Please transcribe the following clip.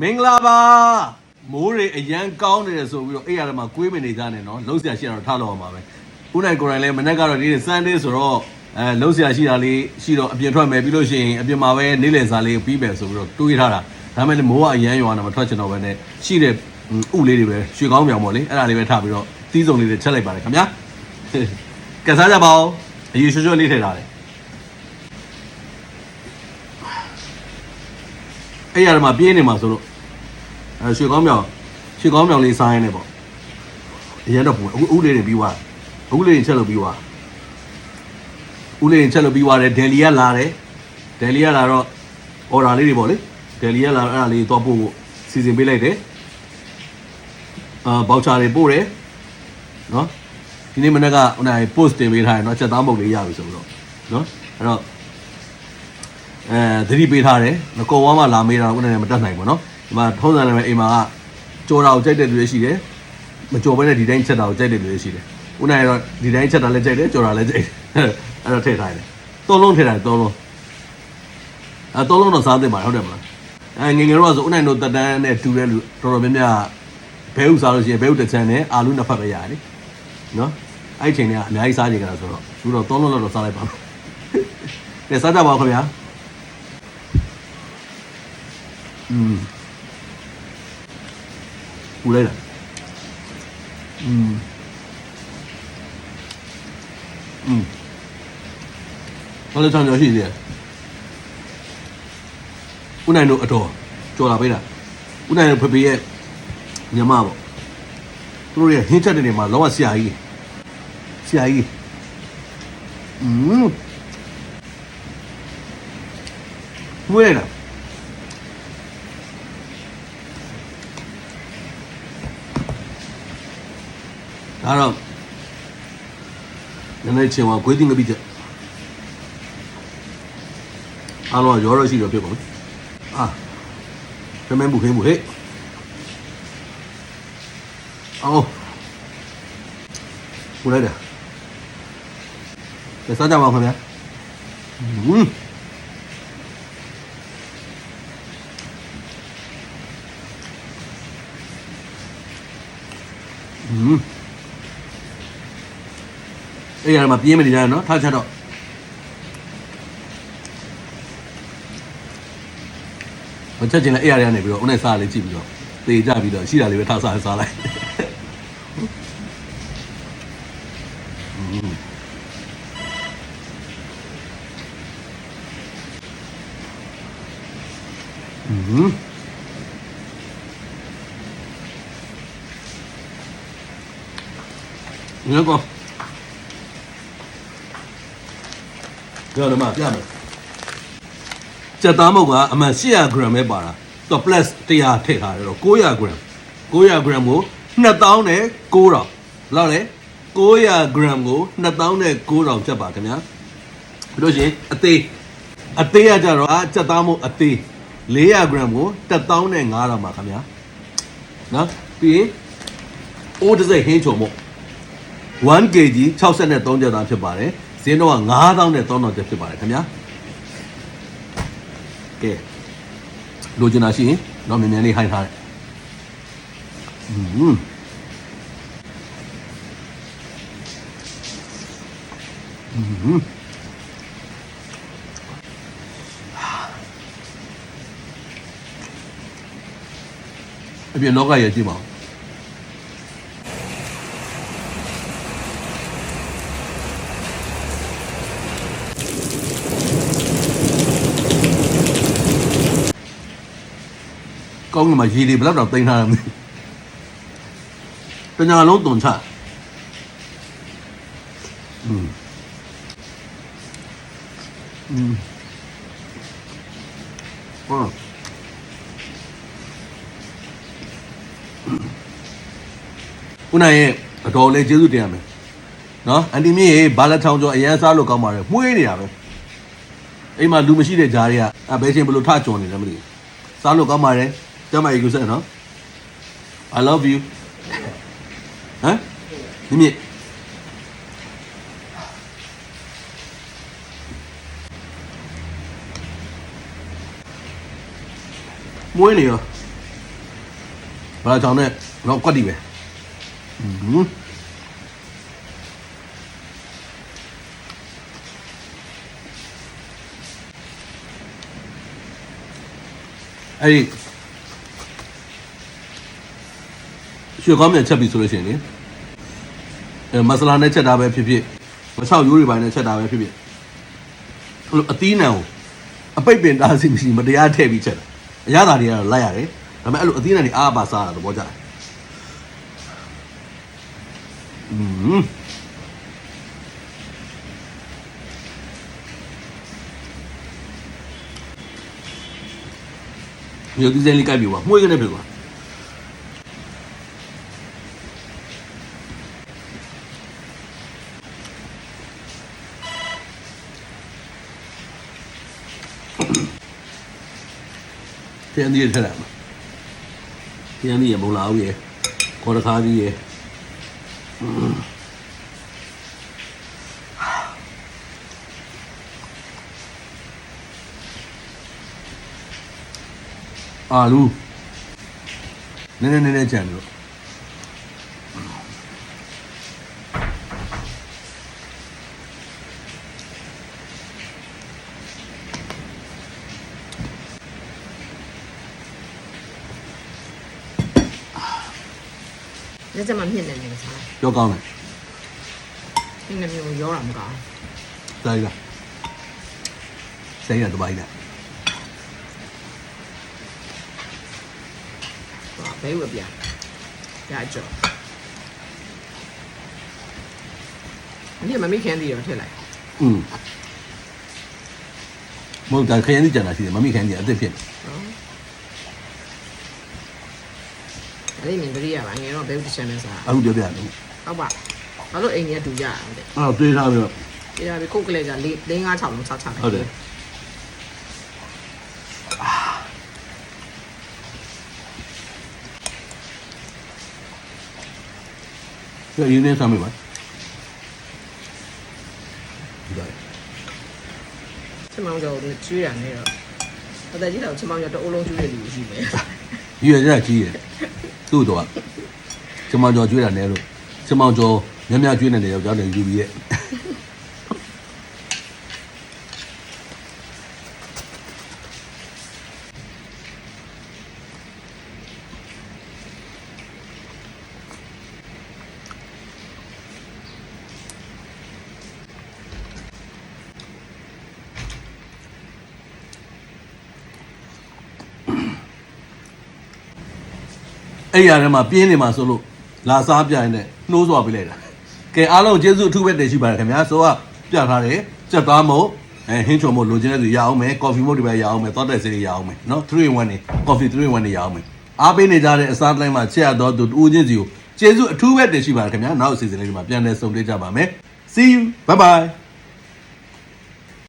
မင်္ဂလာပါမိုးတွေအရန်ကောင်းနေတယ်ဆိုပြီးတော့အဲ့ရမှာကွေးမနေကြနဲ့နော်လုံးစရာရှိတာတော့ထားလို့အောင်ပါပဲဦးနိုင်ကိုယ်တိုင်လည်းမနေ့ကတော့ဒီနေ့ Sunday ဆိုတော့အဲလုံးစရာရှိတာလေးရှိတော့အပြင်ထွက်မယ်ပြီးလို့ရှိရင်အပြင်မှာပဲနေ့လည်စာလေးပြီးမယ်ဆိုပြီးတော့တွေးထားတာဒါမဲ့လည်းမိုးကအရန်ရွာနေမှာထွက်ချင်တော့ပဲနဲ့ရှိတဲ့ဥလေးတွေပဲရွှေကောင်းမြောင်ပေါ့လေအဲ့ဒါလေးပဲထားပြီးတော့တီးစုံလေးတွေချက်လိုက်ပါတယ်ခင်ဗျာကစားကြပါဦးအယူရွှွှွှွလေးထည့်ထားတယ်အဲ့ရမှာပြင်းနေမှာဆိုလို့ အဲရွှေကောင်းမြောင်ရွှေကောင်းမြောင်လေးစားရင်းနဲ့ပေါ့အရင်တော့ပုံအခုဥလေးတွေပြီးသွားအခုလေးတွေချက်လို့ပြီးသွားဥလေးတွေချက်လို့ပြီးသွားတယ်ဒယ်လီကလာတယ်ဒယ်လီကလာတော့ order လေးတွေပေါ့လေဒယ်လီကလာအဲ့ဒါလေးတော့ပို့ဖို့စီစဉ်ပေးလိုက်တယ်အာဘောက်ချာတွေပို့တယ်နော်ဒီနေ့မနေ့ကဟိုနိုင် post တင်ပေးထားတယ်နော်ချက်သားမုတ်လေးရပြီဆိုတော့နော်အဲ့တော့အဲသတိပေးထားတယ်မကောဝါမှလာမေးတာကိုလည်းမတတ်နိုင်ဘူးနော် ဒီမှာထုံးစံတယ်ပဲအိမ်မှာကကြော်တာကိုကြိုက်တဲ့လူတွေရှိတယ်မကြော်ဘဲနဲ့ဒီတိုင်းချက်တာကိုကြိုက်တဲ့လူတွေရှိတယ်ဦးနိုင်ကတော့ဒီတိုင်းချက်တာလည်းကြိုက်တယ်ကြော်တာလည်းကြိုက်တယ်အဲ့တော့ထည့်ထားတယ်သုံးလုံးထည့်ထားတယ်သုံးလုံးအဲသုံးလုံးတော့စားသင့်ပါတယ်ဟုတ်တယ်မလားအဲငယ်ငယ်တော့ဆိုဦးနိုင်တို့တက်တန်းနဲ့တူတဲ့လူတော်တော်များများဘဲဥစားလို့ရှိရင်ဘဲဥတစ်ချမ်းနဲ့အာလူနှစ်ဖက်ပဲရတယ်နော်အဲ့ဒီချိန်ကအများကြီးစားကြကြတာဆိုတော့သူတော့သုံးလုံးလောက်တော့စားလိုက်ပါမယ်ကဲစားကြပါဦးခင်ဗျာอืม ပူလိုက်တာอืมอืมဘာလို့ချောင်းကြောရှိသေးလဲဦးနိုင်တို့အတော်ကြော်လာပေးတာဦးနိုင်တို့ဖဖေရဲ့ညီမပေါ့သူတို့ရဲ့ဟင်းချက်တဲ့နေမှာလောကဆရာကြီးဆရာကြီးอืมဝဲလာ ဒါတော့နည်းနည်းချင်းသွားခွေးသိငပိချက်အားလုံးကရောရရှိတော့ဖြစ်ပါမယ်အာဖမဲမှုခင်းမှုဟဲ့အော်ပူလိုက်တာကဲစားကြပါဦးခင်ဗျာဟွန်းဟွန်း အဲ့ရမှာပြင်းမနေကြရနော်ထားချက်တော့မချက်ချင်လဲအဲ့ရရနေပြီးတော့ဦးနဲ့စားလေးကြည့်ပြီးတော့တေကြပြီးတော့ရှိတာလေးပဲထားစားစားလိုက်อืมညကော ပြောတယ်မပြမယ်စက်သားမုတ်ကအမှန်800 gram ပဲပါတာသူက plus 100ထည့်ထားတယ်တော့900 gram 900 gram ကို2000နဲ့9000လောက်လေ900 gram ကို2000နဲ့9000ချက်ပါခင်ဗျာပြီးလို့ရှိရင်အသေးအသေးကကြတော့အစက်သားမုတ်အသေး400 gram ကို1000နဲ့9000ပါခင်ဗျာနော်ပြီးရင်အိုးတစ်စိတ်ဟင်းချုံမို့1 kg 63ကျပ်သားဖြစ်ပါတယ် ဈေးတော့9000နဲ့3000ကျပ်ဖြစ်ပါတယ်ခင်ဗျာကဲလိုချင်တာရှိရင်တော့မြန်မြန်လေးဟိုင်းထားတယ်อืมอืมအပြင်လောကရဲ့ကြည့်ပါဦး ကောင်းကင်မှာရေတွေဘယ်တော့တော့တင်ထားတယ်မသိဘူးတညာလုံးတုံချอืมอืมဟောဦးနိုင်ရဲ့အတော်လေးကျေးဇူးတင်ရမယ်နော်အန်တီမြင့်ရေဘာလက်ထောင်ကျော်အရန်စားလို့ကောင်းပါတယ်မှုေးနေတာပဲအိမ်မှာလူမရှိတဲ့ဂျားတွေကအဲဘယ်ချင်းဘယ်လိုထကြုံနေလဲမသိဘူးစားလို့ကောင်းပါတယ် ကျမကြီးကူဆက်နော် I love you ဟမ်မြင့်မြင့်မွေးနေရောဘာကြောင့်နဲ့တော့ကွက်တီပဲอืมအဲ့ဒီ ရွှေကောင်းမြန်ချက်ပြီဆိုလို့ရှိရင်လေအဲမဆလာနဲ့ချက်တာပဲဖြစ်ဖြစ်မချောက်ရိုးတွေပိုင်းနဲ့ချက်တာပဲဖြစ်ဖြစ်အဲ့လိုအသီးနှံကိုအပိတ်ပင်တားစီမရှိမတရားထည့်ပြီးချက်တာအရသာတွေကတော့လိုက်ရတယ်ဒါပေမဲ့အဲ့လိုအသီးနှံတွေအားအပါစားတာသဘောကျတယ်อืมမြို့ဒီဇိုင်းလေးကြိုက်ပြီကွာမှုရက ရန်သီးရထက်တာခရန်သီးရမုံလာဦးရခေါ်တခါသီးရအာလူနည်းနည်းနည်းနည်းကြံလို့ လက်ချက်မှမြင့်နေတယ်စားပြောကောင်းတယ်မြင့်နေမျိုးရောတာမကောင်းဒါကြီးလားစိတ်ရတပိုင်းနဲ့ဘူးဘဲဝပြရကြောဒီမမေးခန်းသေးရောထည့်လိုက်อื มမဟုတ်တာခရင်ကြီးကြံတာရှိတယ်မမိခရင်ကြီးအစ်စ်ဖြစ်နေနော်အဲ့ဒီမြင်တရိယာပါငယ်တော့ဘဲဝတစ်ချက်နဲ့စားအခုပြောပြတယ်ဟုတ်ပါဘာလို့အိမ်ကြီးကတူကြအောင်တဲ့အဲ့တော့တွေးထားပြီးတော့ဒီဒါပဲခုတ်ကလေးက၄၄၅6လုံး6 6လိုက်ဟုတ်တယ်ဒီရင်းနေစမ်းမိပါဒီကချမောင်ကျော်ကျွေးရနေတော့အသက်ကြီးတော့ချမောင်ကျော်တအိုးလုံးကျွေးရလူရှိ တယ်ရည်ရကြကြီးတယ်သူ့တော့ချမောင်ကျော်ကျွေးတာနဲလို့ချမောင်ကျော်မြတ်မြတ်ကျွေးနေတယ်ယောက်ျားတွေယူပြီးရဲ့ အဲ့ရထဲမှာပြင်းနေမှာဆိုလို့လာစားပြရင်လည်းနှိုးစွာပေးလိုက်တာကဲအားလုံးကျေးဇူးအထူးပဲတင်ရှိပါတယ်ခင်ဗျာဆိုတော့ပြထားတယ်စက်သားမို့အဲဟင်းချုံမို့လိုချင်တဲ့သူရအောင်မယ်ကော်ဖီမို့ဒီပဲရအောင်မယ်သောက်တဲ့စီတွေရအောင်မယ်နော်3 in 1နေကော်ဖီ3 in 1နေရအောင်မယ်အားပေးနေကြတဲ့အစားတိုင်းမှာချက်ရတော့သူတူချင်းစီကိုကျေးဇူးအထူးပဲတင်ရှိပါတယ်ခင်ဗျာနောက်အစီအစဉ်လေးဒီမှာပြန်လည်ဆုံတွေ့ကြပါမယ် see you bye bye